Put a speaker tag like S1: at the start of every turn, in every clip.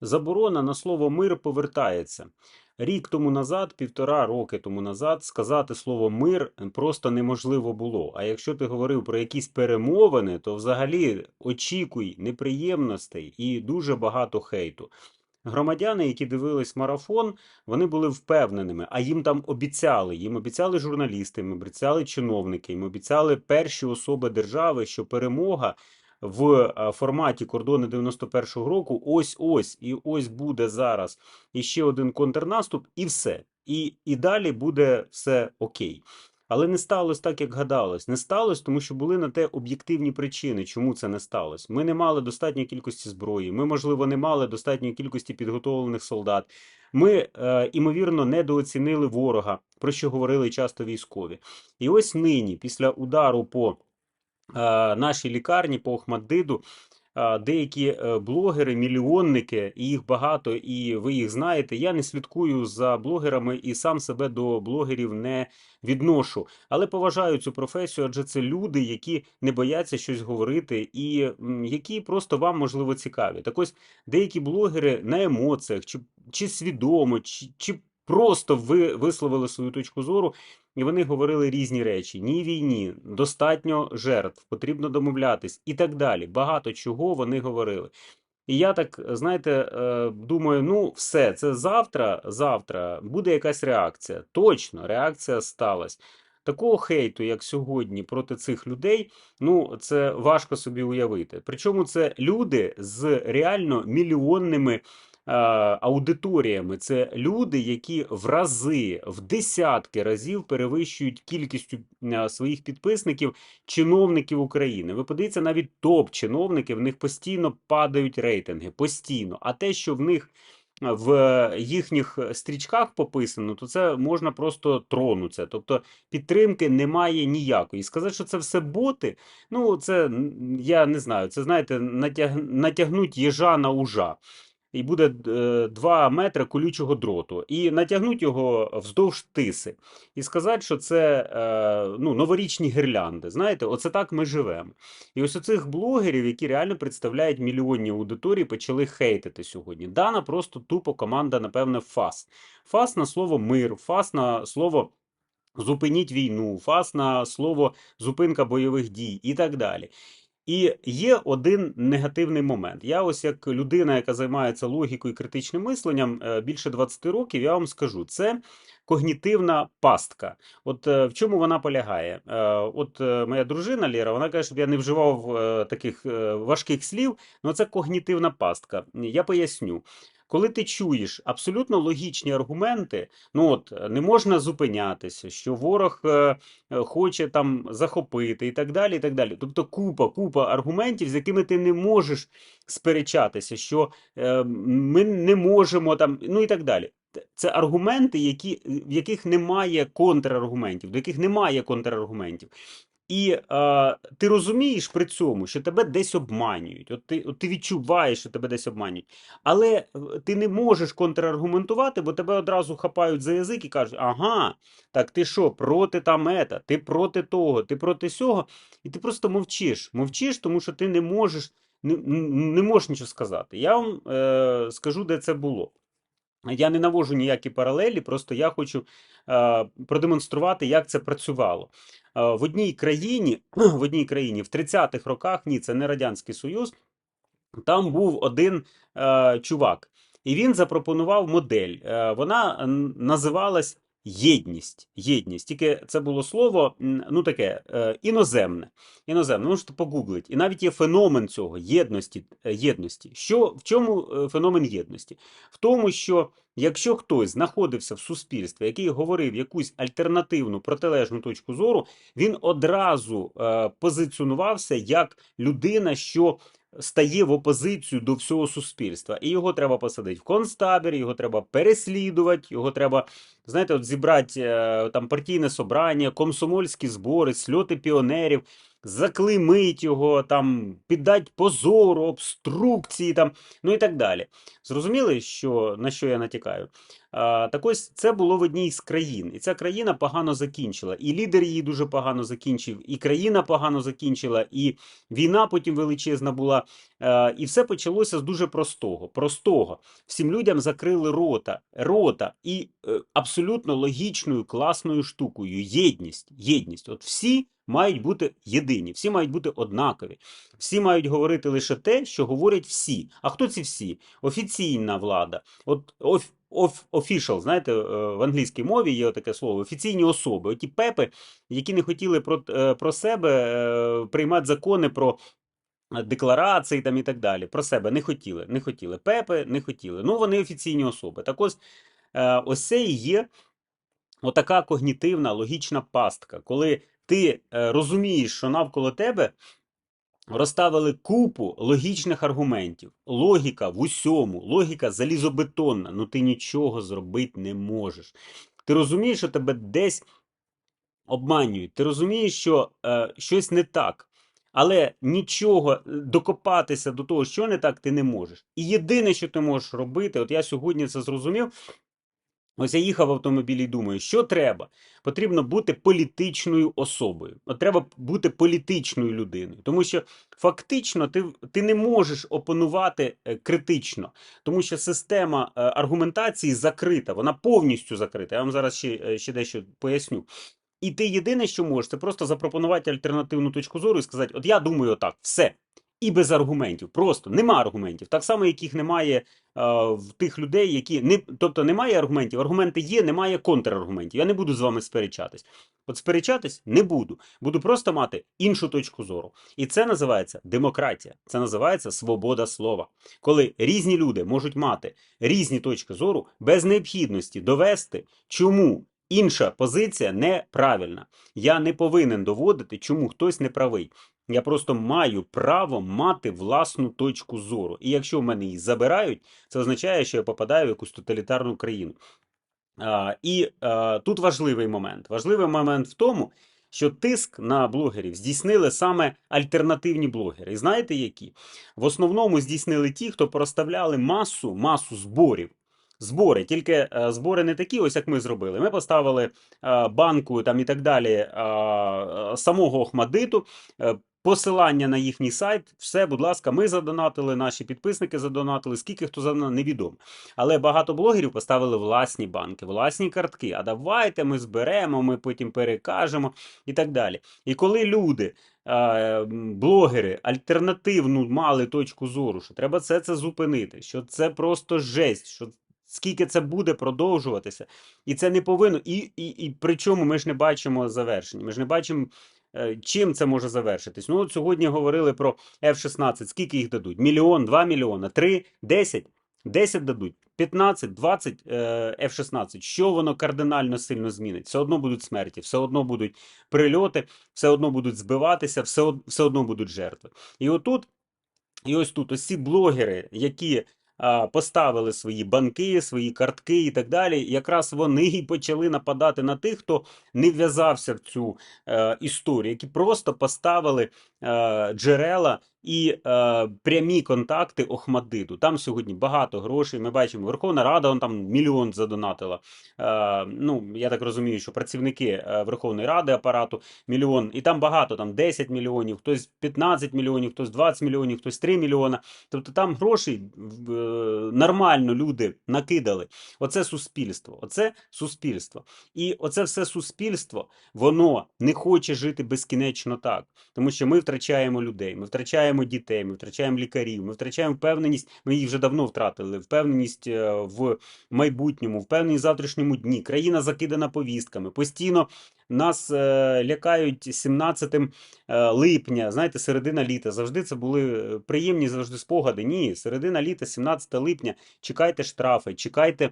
S1: Заборона на слово мир повертається. Рік тому назад, півтора роки тому назад, сказати слово мир просто неможливо було. А якщо ти говорив про якісь перемовини, то взагалі очікуй неприємностей і дуже багато хейту. Громадяни, які дивились марафон, вони були впевненими, а їм там обіцяли. Їм обіцяли журналісти, їм обіцяли чиновники, їм обіцяли перші особи держави, що перемога в е, форматі кордони 91-го року ось ось і ось буде зараз іще один контрнаступ, і все. І, і далі буде все окей. Але не сталося так, як гадалось. Не сталося, тому що були на те об'єктивні причини, чому це не сталося. Ми не мали достатньої кількості зброї. Ми, можливо, не мали достатньої кількості підготовлених солдат. Ми, е, імовірно, недооцінили ворога, про що говорили часто військові. І ось нині, після удару по нашій лікарні, по Охмаддиду, е, деякі е, блогери, мільйонники, і їх багато, і ви їх знаєте. Я не слідкую за блогерами і сам себе до блогерів не відношу, але поважаю цю професію, адже це люди, які не бояться щось говорити, і які просто вам можливо цікаві. Так ось деякі блогери на емоціях, чи, чи свідомо, чи, чи просто ви висловили свою точку зору. І вони говорили різні речі: ні війні, достатньо жертв, потрібно домовлятись і так далі. Багато чого вони говорили. І я так, знаєте, е, думаю, ну все, це завтра, завтра буде якась реакція. Точно, реакція сталася. Такого хейту, як сьогодні, проти цих людей, ну це важко собі уявити. Причому це люди з реально мільйонними аудиторіями. Це люди, які в рази, в десятки разів перевищують кількістю е, своїх підписників чиновників України. Ви подивіться, навіть топ-чиновники, в них постійно падають рейтинги. Постійно. А те, що в них е, в їхніх стрічках пописано, то це можна просто тронутися. Тобто підтримки немає ніякої. І сказати, що це все боти, ну це я не знаю. Це знаєте, натяг... натягнуть їжа на ужа. І буде 2 метри колючого дроту, і натягнуть його вздовж тиси, і сказати, що це е, ну, новорічні гірлянди. Знаєте, оце так ми живемо. І ось оцих блогерів, які реально представляють мільйонні аудиторії, почали хейтити сьогодні. Дана просто тупо команда, напевне, ФАС. ФАС на слово мир, ФАС на слово. Зупиніть війну, фас на слово зупинка бойових дій і так далі. І є один негативний момент. Я, ось як людина, яка займається логікою і критичним мисленням е, більше 20 років, я вам скажу, це когнітивна пастка. От е, в чому вона полягає? Е, От моя дружина Ліра, вона каже, щоб я не вживав таких важких слів, але це когнітивна пастка. Я поясню. Коли ти чуєш абсолютно логічні аргументи, ну от е, не можна зупинятися, що ворог е, е, хоче там захопити і так далі. і так далі. Тобто купа, купа аргументів, з якими ти не можеш сперечатися, що ми не можемо там, ну і так далі. Це аргументи, які, в яких немає контраргументів, до яких немає контраргументів. І е, ти розумієш при цьому, що тебе десь обманюють. От ти, от ти відчуваєш, що тебе десь обманюють. Але е, ти не можеш контраргументувати, бо тебе одразу хапають за язик і кажуть: ага, так ти що, проти там ета, ти проти того, ти проти сього, і ти просто мовчиш. Мовчиш, тому що ти не можеш, не, не можеш нічого сказати. Я вам е, скажу, де це було. Я не навожу ніякі паралелі, просто я хочу е, продемонструвати, як це працювало. Е, в одній країні, в одній країні в 30-х роках, ні, це не Радянський Союз, там був один е, чувак, і він запропонував модель. Е, вона називалась єдність. Єдність. Тільки це було слово, ну таке е, іноземне. Іноземне, можете погуглити. І навіть є феномен цього єдності. е, єдності. Що, в чому е, феномен єдності? В тому, що якщо хтось знаходився в суспільстві, який говорив якусь альтернативну протилежну точку зору, він одразу позиціонувався як людина, що стає в опозицію до всього суспільства. І його треба посадити в концтабір, його треба переслідувати, його треба, знаєте, от зібрати е, там партійне собрання, комсомольські збори, сльоти піонерів. Заклеймить його, там, піддать позору, обструкції, там, ну і так далі. Зрозуміли, що, на що я натякаю? А, Так ось це було в одній з країн, і ця країна погано закінчила. І лідер її дуже погано закінчив, і країна погано закінчила, і війна потім величезна була. Е, І все почалося з дуже простого. Простого. Всім людям закрили рота, рота і е, абсолютно логічною, класною штукою. Єдність. Єдність. От всі мають бути єдині, всі мають бути однакові. Всі мають говорити лише те, що говорять всі. А хто ці всі? Офіційна влада. От оф, official, знаєте, е, в англійській мові є таке слово офіційні особи. Оті пепи, які не хотіли про, про себе приймати закони про. Декларації там і так далі. Про себе не хотіли. Не хотіли. Пепи не хотіли. Ну, вони офіційні особи. Так ось, е, ось це і є отака когнітивна логічна пастка, коли ти е, розумієш, що навколо тебе розставили купу логічних аргументів. Логіка в усьому, логіка залізобетонна, ну ти нічого зробити не можеш. Ти розумієш, що тебе десь обманюють, ти розумієш, що е, щось не так. Але нічого е, докопатися до того, що не так, ти не можеш. І єдине, що ти можеш робити, от я сьогодні це зрозумів. Ось я їхав в автомобілі і думаю, що треба? Потрібно бути політичною особою. От треба бути політичною людиною. Тому що фактично ти, ти не можеш опанувати е, критично, тому що система е, аргументації закрита, вона повністю закрита. Я вам зараз ще, ще дещо поясню. І ти єдине, що можеш, це просто запропонувати альтернативну точку зору і сказати: От я думаю, отак, все. І без аргументів. Просто нема аргументів. Так само, яких немає е, в тих людей, які не тобто немає аргументів. Аргументи є, немає контраргументів. Я не буду з вами сперечатись. От сперечатись не буду. Буду просто мати іншу точку зору. І це називається демократія. Це називається свобода слова. Коли різні люди можуть мати різні точки зору без необхідності довести, чому інша позиція неправильна. Я не повинен доводити, чому хтось не правий. Я просто маю право мати власну точку зору. І якщо в мене її забирають, це означає, що я попадаю в якусь тоталітарну країну. А, і а, тут важливий момент. Важливий момент в тому, що тиск на блогерів здійснили саме альтернативні блогери. І знаєте які? В основному здійснили ті, хто проставляли масу, масу зборів. Збори, тільки е, збори не такі, ось як ми зробили. Ми поставили е, банку там і так далі е, самого Охмадиту, посилання на їхній сайт. Все, будь ласка, ми задонатили, наші підписники задонатили. Скільки хто задонатив, невідомо. Але багато блогерів поставили власні банки, власні картки. А давайте ми зберемо, ми потім перекажемо і так далі. І коли люди. Блогери альтернативну мали точку зору, що треба це, це зупинити, що це просто жесть, що скільки це буде продовжуватися, і це не повинно. І, і, і причому ми ж не бачимо завершення. Ми ж не бачимо, е, чим це може завершитись. Ну, от сьогодні говорили про F-16. Скільки їх дадуть? Мільйон, два мільйона, три, десять? 10 дадуть, 15, 20 е, F-16. Що воно кардинально сильно змінить? Все одно будуть смерті, все одно будуть прильоти, все одно будуть збиватися, все, все одно будуть жертви. І отут, і ось тут, ось ці блогери, які поставили свої банки, свої картки і так далі, якраз вони і почали нападати на тих, хто не вв'язався в цю е, історію, які просто поставили джерела і е, прямі контакти Охмадиту. Там сьогодні багато грошей. Ми бачимо, Верховна Рада он там мільйон задонатила. Е, ну, я так розумію, що працівники е, Верховної Ради апарату мільйон, і там багато, там 10 мільйонів, хтось 15 мільйонів, хтось 20 мільйонів, хтось 3 мільйона. Тобто там грошей е, нормально люди накидали. Оце суспільство. Оце суспільство. І оце все суспільство, воно не хоче жити безкінечно так. Тому що ми втрачаємо людей, ми втрачаємо дітей, ми втрачаємо лікарів, ми втрачаємо впевненість, ми їх вже давно втратили, впевненість е, в майбутньому, впевненість в завтрашньому дні. Країна закидана повістками. Постійно нас е, лякають 17 е, липня, знаєте, середина літа. Завжди це були приємні завжди спогади. Ні, середина літа, 17 липня. Чекайте штрафи, чекайте.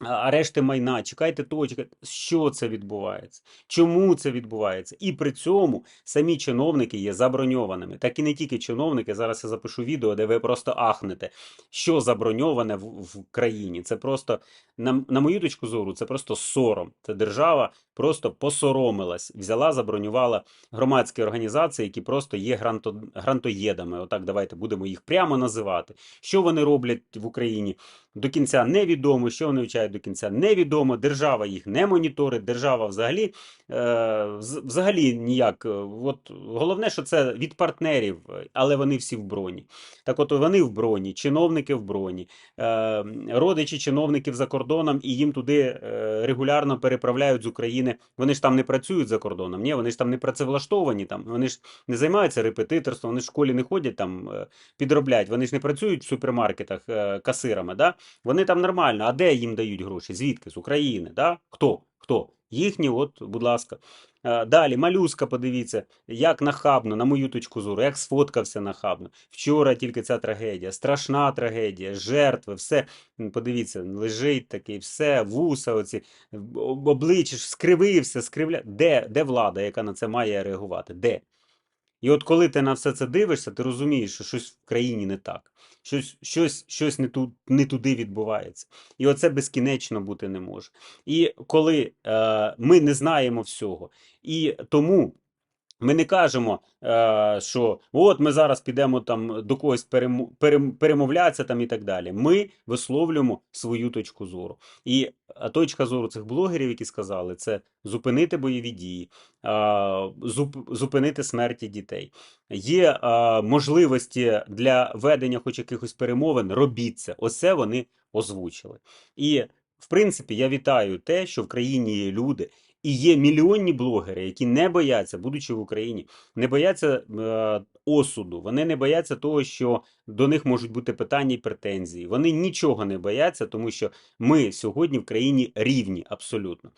S1: Арешти майна, чекайте того, чекайте, що це відбувається, чому це відбувається, і при цьому самі чиновники є заброньованими. Так і не тільки чиновники. Зараз я запишу відео, де ви просто ахнете, що заброньоване в, в країні. Це просто, на, на мою точку зору, це просто сором. Це держава просто посоромилась, взяла, забронювала громадські організації, які просто є гранто, грантоєдами. Отак давайте будемо їх прямо називати. Що вони роблять в Україні? До кінця невідомо, що вони вчають. До кінця, невідомо. Держава їх не моніторить, держава взагалі, е, взагалі ніяк. е, От головне, що це від партнерів, е, але вони всі в броні. Так от вони в броні, чиновники в броні, е, родичі чиновників за кордоном, і їм туди е, регулярно переправляють з України. Вони ж там не працюють за кордоном, ні, вони ж там не працевлаштовані, там, вони ж не займаються репетиторством, вони ж в школі не ходять там підробляють, вони ж не працюють в супермаркетах касирами, да? вони там нормально. А де їм дають гроші? Звідки? З України? Да? Хто? Хто? Їхні, от, будь ласка. Е, Далі, малюска, подивіться, як нахабно, на мою точку зору, як сфоткався нахабно. Вчора тільки ця трагедія, страшна трагедія, жертви, все. Подивіться, лежить такий, все, вуса, оці, обличчя, скривився, скривля. Де, де влада, яка на це має реагувати? Де? І от коли ти на все це дивишся, ти розумієш, що щось в країні не так, щось, щось, щось не, ту, не туди відбувається. І оце безкінечно бути не може. І коли е, ми не знаємо всього, і тому ми не кажемо, е, що от ми зараз підемо там до когось перемовлятися там і так далі. Ми висловлюємо свою точку зору. І точка зору цих блогерів, які сказали, це зупинити бойові дії, зупинити смерті дітей. Є можливості для ведення хоч якихось перемовин, робіть це. Оце вони озвучили. І в принципі, я вітаю те, що в країні є люди, і є мільйонні блогери, які не бояться, будучи в Україні, не бояться е, осуду. Вони не бояться того, що до них можуть бути питання і претензії. Вони нічого не бояться, тому що ми сьогодні в країні рівні абсолютно.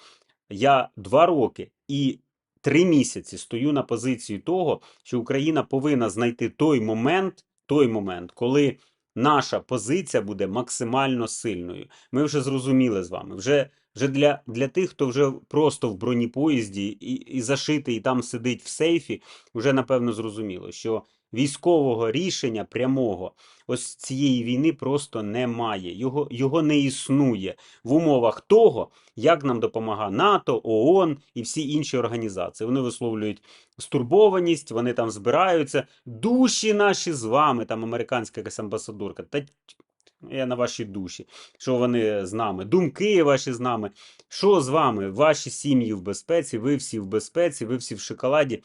S1: Я два роки і три місяці стою на позиції того, що Україна повинна знайти той момент, той момент, коли наша позиція буде максимально сильною. Ми вже зрозуміли з вами. Вже, вже для, для тих, хто вже просто в бронепоїзді і, і зашитий, і там сидить в сейфі, вже напевно зрозуміло, що військового рішення прямого ось цієї війни просто немає. Його, його не існує в умовах того, як нам допомагає НАТО, ООН і всі інші організації. Вони висловлюють стурбованість, вони там збираються. Душі наші з вами, там американська якась амбасадорка. Та я на вашій душі, що вони з нами, думки ваші з нами. Що з вами? Ваші сім'ї в безпеці, ви всі в безпеці, ви всі в шоколаді.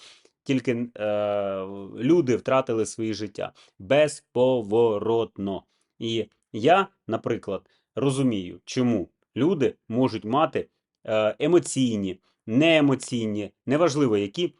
S1: Тільки е, люди втратили свої життя безповоротно. І я, наприклад, розумію, чому люди можуть мати е, емоційні, неемоційні, неважливо які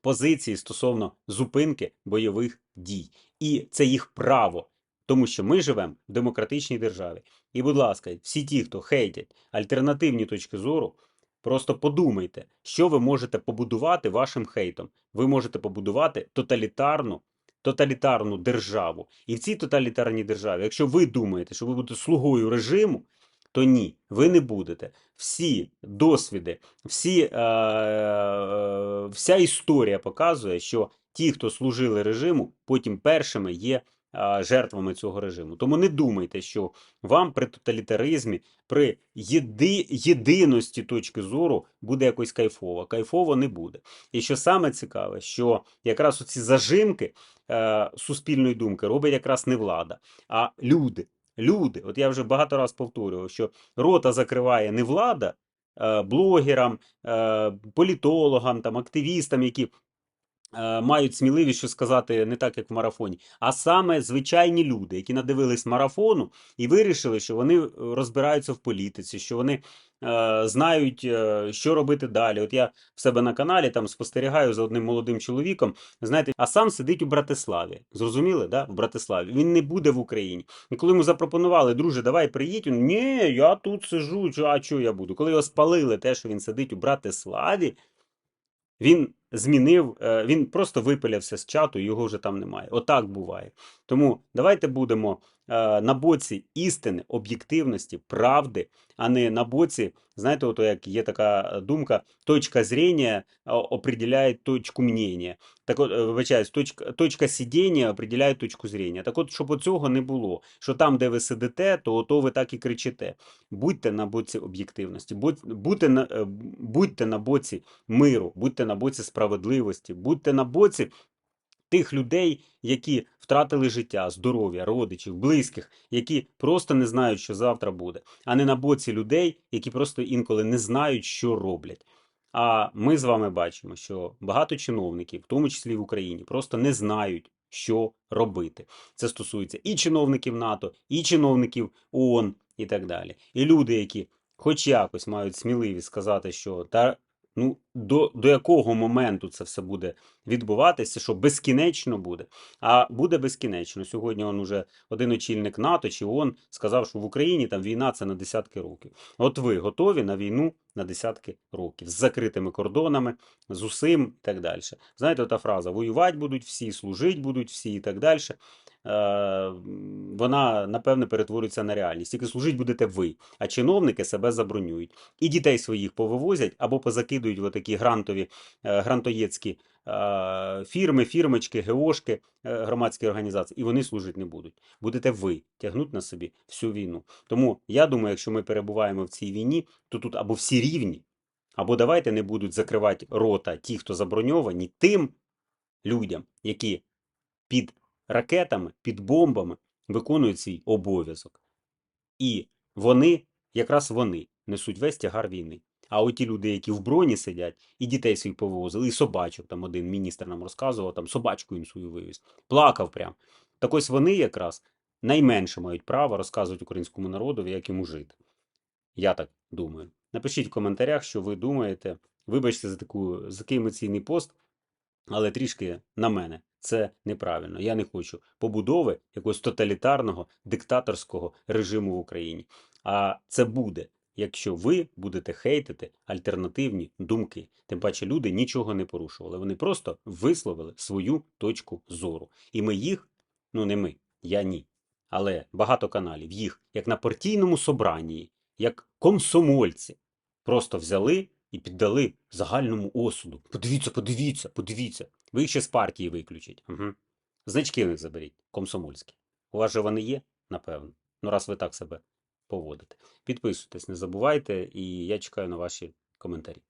S1: позиції стосовно зупинки бойових дій. І це їх право, тому що ми живемо в демократичній державі. І, будь ласка, всі ті, хто хейтять альтернативні точки зору, просто подумайте, що ви можете побудувати вашим хейтом. Ви можете побудувати тоталітарну. Тоталітарну державу. І в цій тоталітарній державі, якщо ви думаєте, що ви будете слугою режиму, то ні, ви не будете. Всі досвіди, всі, е, е, вся історія показує, що ті, хто служили режиму, потім першими є жертвами цього режиму. Тому не думайте, що вам при тоталітаризмі, при єди, єдиності точки зору буде якось кайфово. Кайфово не буде. І що саме цікаве, що якраз оці зажимки е, суспільної думки робить якраз не влада, а люди. Люди, от я вже багато раз повторював, що рота закриває не влада е, блогерам, е, політологам, там, активістам, які мають сміливість що сказати не так, як в марафоні, а саме звичайні люди, які надивились марафону і вирішили, що вони е, розбираються в політиці, що вони е, знають, е, що робити далі. От я в себе на каналі там спостерігаю за одним молодим чоловіком, знаєте, а сам сидить у Братиславі. Зрозуміли, да? В Братиславі. Він не буде в Україні. І коли йому запропонували, друже, давай приїдь, він ні, я тут сижу, а що я буду? Коли його спалили, те, що він сидить у Братиславі, він змінив, е, він просто випилявся з чату, його вже там немає. Отак буває. Тому давайте будемо на боці істини, об'єктивності, правди, а не на боці, знаєте, ото як є така думка, точка зрення а, определяє точку мнення. Так от, е, вибачаюсь, точка, точка сидіння определяє точку зрення. Так от, щоб цього не було, що там, де ви сидите, то ото ви так і кричите. Будьте на боці об'єктивності, будь- будьте на, е, будьте на боці миру, будьте на боці справедливості, будьте на боці тих людей, які втратили життя, здоров'я, родичів, близьких, які просто не знають, що завтра буде, а не на боці людей, які просто інколи не знають, що роблять. А ми з вами бачимо, що багато чиновників, в тому числі в Україні, просто не знають, що робити. Це стосується і чиновників НАТО, і чиновників ООН і так далі. І люди, які хоч якось мають сміливість сказати, що та ну до, до якого моменту це все буде відбуватися, що безкінечно буде. А буде безкінечно. Сьогодні он уже один очільник НАТО чи ООН сказав, що в Україні там війна це на десятки років. От ви готові на війну на десятки років з закритими кордонами, з усім і так далі. Знаєте, та фраза воювати будуть всі, служити будуть всі і так далі. Е, вона напевне перетворюється на реальність. Тільки служити будете ви, а чиновники себе забронюють. І дітей своїх повивозять або позакидують в такі грантові, е, грантоєцькі е, фірми, фірмочки, ГОшки, громадські організації, і вони служити не будуть. Будете ви тягнути на собі всю війну. Тому я думаю, якщо ми перебуваємо в цій війні, то тут або всі рівні, або давайте не будуть закривати рота ті, хто заброньовані, тим людям, які під ракетами, під бомбами виконують свій обов'язок. І вони, якраз вони, несуть весь тягар війни. А от ті люди, які в броні сидять, і дітей своїх повивозили, і собачок, там один міністр нам розказував, там собачку їм свою вивіз, плакав прям. Так ось вони якраз найменше мають право розказувати українському народові, як йому жити. Я так думаю. Напишіть в коментарях, що ви думаєте. Вибачте за таку за такий емоційний пост, але трішки на мене це неправильно. Я не хочу побудови якогось тоталітарного диктаторського режиму в Україні. А це буде, якщо ви будете хейтити альтернативні думки. Тим паче люди нічого не порушували. Вони просто висловили свою точку зору. І ми їх, ну не ми, я ні. Але багато каналів їх, як на партійному собранні, як комсомольці, просто взяли і піддали загальному осуду. Подивіться, подивіться, подивіться. Ви їх ще з партії виключіть. Угу. Значки них заберіть, комсомольські. У вас же вони є, напевно. Ну, раз ви так себе поводите. Підписуйтесь, не забувайте, і я чекаю на ваші коментарі.